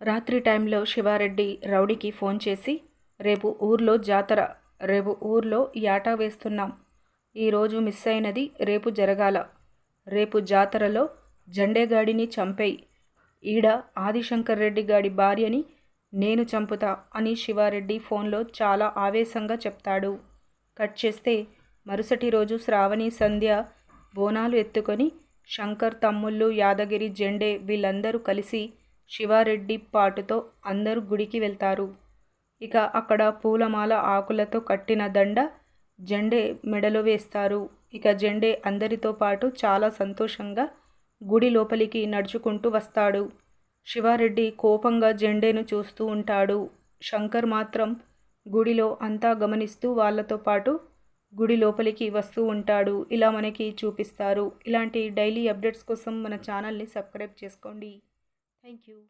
రాత్రి టైంలో శివారెడ్డి రౌడీకి ఫోన్ చేసి రేపు ఊర్లో జాతర రేపు ఊర్లో యాట వేస్తున్నాం. ఈరోజు మిస్ అయినది రేపు జరగాల. రేపు జాతరలో జండేగాడిని చంపేయి. ఈడ ఆదిశంకర్ రెడ్డి గాడి భార్యని నేను చంపుతా అని శివారెడ్డి ఫోన్లో చాలా ఆవేశంగా చెప్తాడు. కట్ చేస్తే మరుసటి రోజు శ్రావణి సంధ్య బోనాలు ఎత్తుకొని శంకర్ తమ్ముళ్ళు యాదగిరి జెండే వీళ్ళందరూ కలిసి శివారెడ్డి పాటుతో అందరూ గుడికి వెళ్తారు. ఇక అక్కడ పూలమాల ఆకులతో కట్టిన దండ జెండే మెడలో వేస్తారు. ఇక జెండే అందరితో పాటు చాలా సంతోషంగా గుడి లోపలికి నడుచుకుంటూ వస్తాడు. శివారెడ్డి కోపంగా జెండేను చూస్తూ ఉంటాడు. శంకర్ మాత్రం గుడిలో అంతా గమనిస్తూ వాళ్ళతో పాటు గుడి లోపలికి వస్తూ ఉంటాడు. ఇలా మనకి చూపిస్తారు. ఇలాంటి డైలీ అప్డేట్స్ కోసం మన ఛానల్ని సబ్స్క్రైబ్ చేసుకోండి. Thank you.